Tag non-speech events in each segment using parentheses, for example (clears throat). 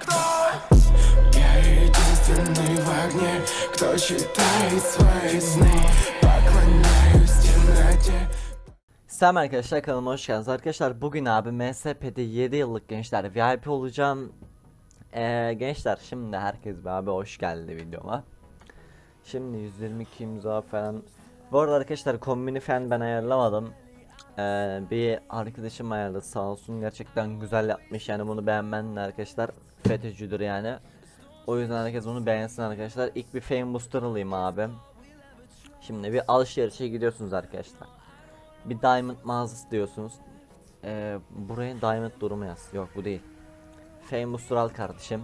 кто? Я единственный в огне, кто читает свои сны Поклоняюсь темноте Selam arkadaşlar kanalıma hoş geldiniz. Arkadaşlar bugün abi MSP'de 7 yıllık gençler VIP olacağım. Ee, gençler şimdi herkes bir abi hoş geldi videoma. Şimdi 122 imza falan. Bu arada arkadaşlar kombini falan ben ayarlamadım. Ee, bir arkadaşım ayarladı sağ olsun gerçekten güzel yapmış yani bunu beğenmenin arkadaşlar FETÖ'cüdür yani. O yüzden herkes bunu beğensin arkadaşlar. İlk bir fame booster alayım abi. Şimdi bir alışverişe gidiyorsunuz arkadaşlar. Bir diamond mağazası diyorsunuz. Ee, buraya diamond durumu yaz. Yok bu değil. Famous Ural kardeşim.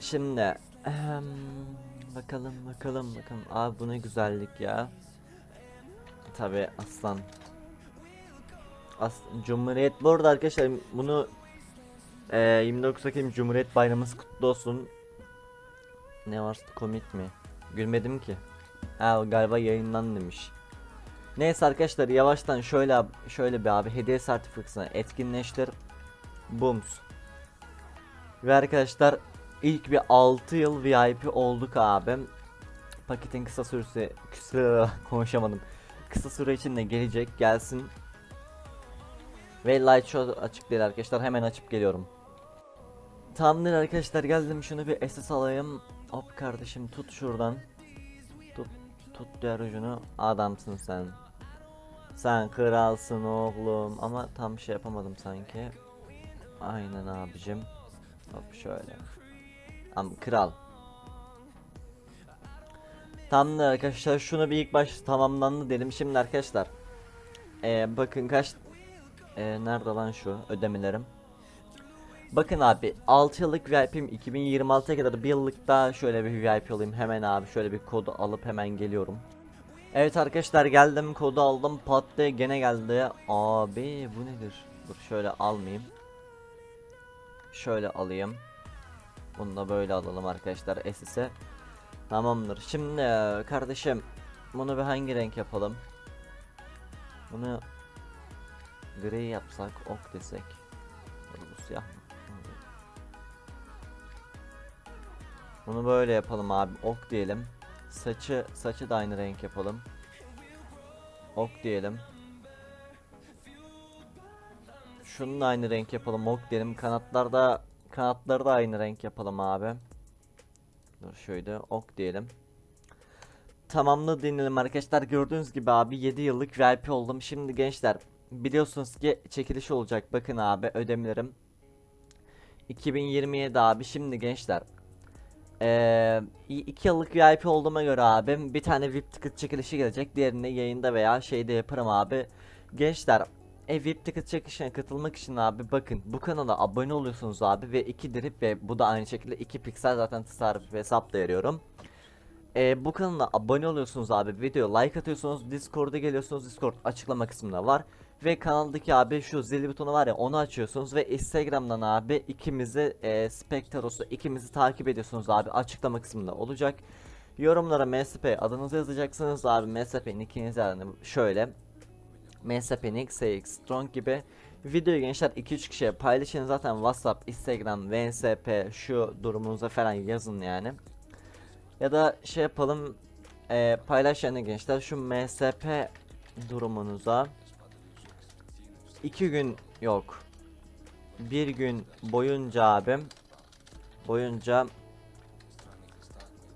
Şimdi ehem, bakalım bakalım bakalım. Abi bu ne güzellik ya. Tabi aslan. As Cumhuriyet bu arada arkadaşlar bunu e, 29 Ekim Cumhuriyet Bayramımız kutlu olsun. Ne var komik mi? Gülmedim ki. Ha galiba yayından demiş. Neyse arkadaşlar yavaştan şöyle şöyle bir abi hediye sertifikasını etkinleştir. Booms. Ve arkadaşlar ilk bir 6 yıl VIP olduk abi. Paketin kısa süresi kısa (laughs) konuşamadım. Kısa süre içinde gelecek gelsin. Ve light show açık değil arkadaşlar hemen açıp geliyorum. Tamamdır arkadaşlar geldim şunu bir SS alayım. Hop kardeşim tut şuradan. Tut tut diğer ucunu adamsın sen. Sen kralsın oğlum ama tam şey yapamadım sanki. Aynen abicim. Hop şöyle. Am kral. Tamamdır arkadaşlar şunu bir ilk baş tamamlandı dedim. Şimdi arkadaşlar. Ee, bakın kaç ee, nerede lan şu ödemelerim. Bakın abi 6 yıllık VIP'im 2026'ya kadar bir yıllık daha şöyle bir VIP olayım hemen abi şöyle bir kodu alıp hemen geliyorum. Evet arkadaşlar geldim kodu aldım pat gene geldi. Abi bu nedir? Dur şöyle almayayım. Şöyle alayım. Bunu da böyle alalım arkadaşlar SS'e. Tamamdır. Şimdi e, kardeşim bunu bir hangi renk yapalım? Bunu gri yapsak, ok desek. Bu siyah mı? Bunu böyle yapalım abi. Ok diyelim. Saçı saçı da aynı renk yapalım. Ok diyelim. Şunu da aynı renk yapalım. Ok diyelim. Kanatlarda kanatları da aynı renk yapalım abi. Dur şöyle ok diyelim. Tamamlı dinledim arkadaşlar. Gördüğünüz gibi abi 7 yıllık VIP oldum. Şimdi gençler biliyorsunuz ki çekiliş olacak. Bakın abi ödemelerim. 2027 abi şimdi gençler. Ee, 2 yıllık VIP olduğuma göre abi bir tane VIP ticket çekilişi gelecek. Diğerini yayında veya şeyde yaparım abi. Gençler e, VIP ticket çekilişine katılmak için abi bakın bu kanala abone oluyorsunuz abi ve 2 drip ve bu da aynı şekilde 2 piksel zaten tasarruf ve hesap da veriyorum. E, bu kanala abone oluyorsunuz abi video like atıyorsunuz Discord'a geliyorsunuz Discord açıklama kısmında var. Ve kanaldaki abi şu zil butonu var ya onu açıyorsunuz ve Instagram'dan abi ikimizi e, Spectros'u ikimizi takip ediyorsunuz abi açıklama kısmında olacak. Yorumlara MSP adınızı yazacaksınız abi MSP nickinizi yani şöyle MSP nick SX strong gibi videoyu gençler 2-3 kişiye paylaşın zaten WhatsApp, Instagram, VSP şu durumunuza falan yazın yani. Ya da şey yapalım e, paylaş gençler şu MSP durumunuza 2 gün yok. Bir gün boyunca abim boyunca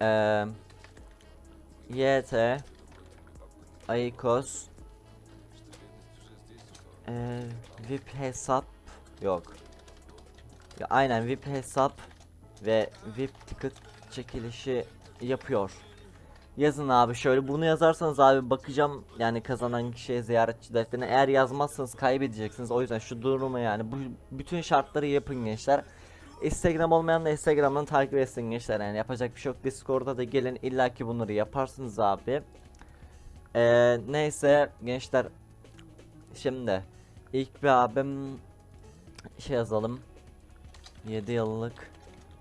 eee YT Ayikos eee VIP hesap yok. Ya aynen VIP hesap ve VIP ticket çekilişi yapıyor. Yazın abi şöyle bunu yazarsanız abi bakacağım yani kazanan kişiye ziyaretçi defterine. Eğer yazmazsanız kaybedeceksiniz. O yüzden şu durumu yani bu bütün şartları yapın gençler. Instagram olmayan da Instagram'dan takip etsin gençler yani yapacak bir şey yok. Discord'a da gelin illaki bunları yaparsınız abi. Ee, neyse gençler şimdi ilk bir abim şey yazalım 7 yıllık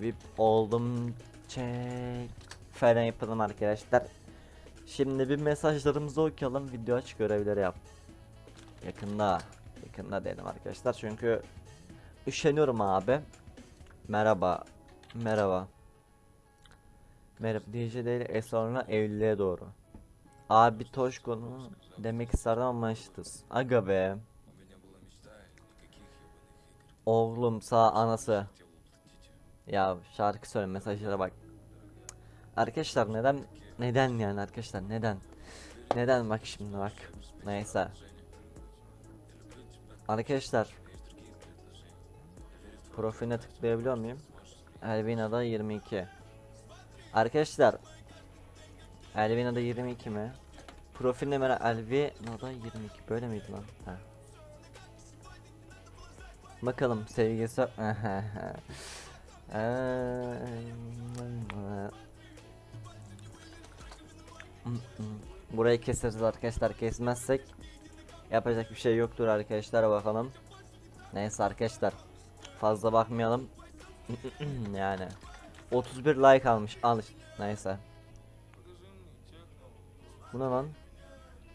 VIP oldum çek falan yapalım arkadaşlar. Şimdi bir mesajlarımızı okuyalım. Video aç görevleri yap. Yakında. Yakında dedim arkadaşlar. Çünkü üşeniyorum abi. Merhaba. Merhaba. Merhaba. DJ değil e sonra evliliğe doğru. Abi Toşko'nu demek isterdim ama işitiz. Aga be. Oğlum sağ anası. Ya şarkı söyle mesajlara bak. Arkadaşlar neden neden yani arkadaşlar neden? Neden bak şimdi bak. Neyse. Arkadaşlar Profiline tıklayabiliyor muyum? Elvina'da 22. Arkadaşlar Elvina'da 22 mi? Profiline merak Elvina'da 22 böyle miydi lan? Ha. Bakalım sevgisi (laughs) Burayı keseriz arkadaşlar kesmezsek yapacak bir şey yoktur arkadaşlar bakalım. Neyse arkadaşlar fazla bakmayalım. (clears throat) yani 31 like almış al işte. neyse. Bu ne lan?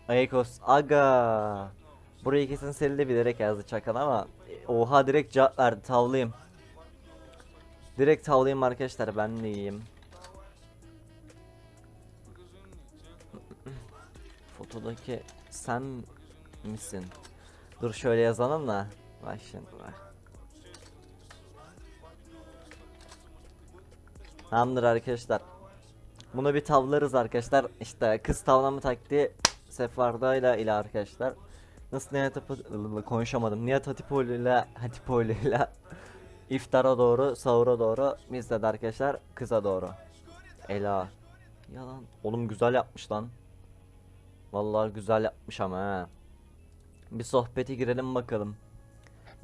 Ayakos aga. Burayı kesin seride bilerek yazdı çakal ama e, oha direkt cevap verdi tavlayayım. Direkt tavlayayım arkadaşlar ben de iyiyim. Fotodaki sen misin? Dur şöyle yazalım da. Bak şimdi bak. Tamamdır arkadaşlar. Bunu bir tavlarız arkadaşlar. İşte kız tavlama taktiği Sefarda'yla ile arkadaşlar. Nasıl Nihat Hatipoğlu konuşamadım. Nihat Hatipoğlu ile Hatipoğlu ile (laughs) iftara doğru, sahura doğru bizde de arkadaşlar kıza doğru. Ela. Yalan. Oğlum güzel yapmış lan. Vallahi güzel yapmış ama ha. Bir sohbete girelim bakalım.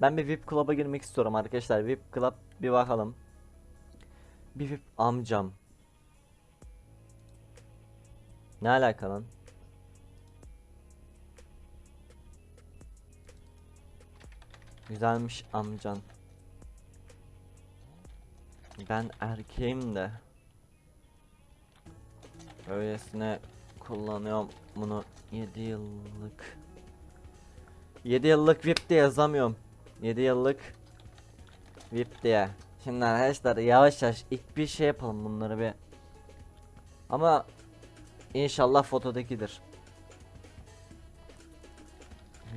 Ben bir VIP Club'a girmek istiyorum arkadaşlar. VIP Club bir bakalım. Bir VIP amcam. Ne alaka lan? Güzelmiş amcan. Ben erkeğim de. Öylesine kullanıyorum bunu 7 yıllık. 7 yıllık VIP de yazamıyorum. 7 yıllık VIP diye. Şimdi arkadaşlar yavaş yavaş ilk bir şey yapalım bunları bir. Ama inşallah fotodakidir.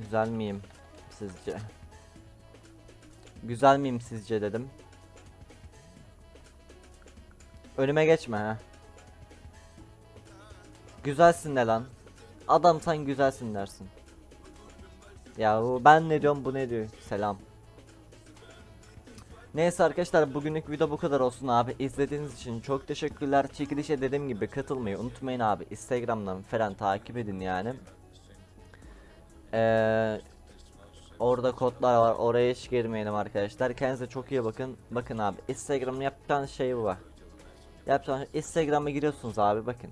Güzel miyim sizce? Güzel miyim sizce dedim. Önüme geçme ha. Güzelsin ne lan? Adam sen güzelsin dersin. Ya ben ne diyorum bu ne diyor? Selam. Neyse arkadaşlar bugünlük video bu kadar olsun abi. İzlediğiniz için çok teşekkürler. Çekilişe dediğim gibi katılmayı unutmayın abi. Instagram'dan falan takip edin yani. Eee Orada kodlar var. Oraya hiç girmeyelim arkadaşlar. Kendinize çok iyi bakın. Bakın abi Instagram'ın yapacağınız şey bu. Yapacağınız Instagram'a giriyorsunuz abi bakın.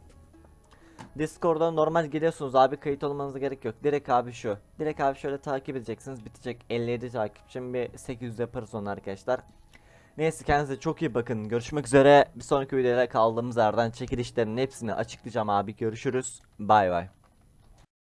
Discord'a normal geliyorsunuz abi kayıt olmanıza gerek yok. Direkt abi şu. Direkt abi şöyle takip edeceksiniz. Bitecek 57 takipçim bir 800 yaparız onu arkadaşlar. Neyse kendinize çok iyi bakın. Görüşmek üzere. Bir sonraki videoda kaldığımız yerden çekilişlerin hepsini açıklayacağım abi. Görüşürüz. Bay bay.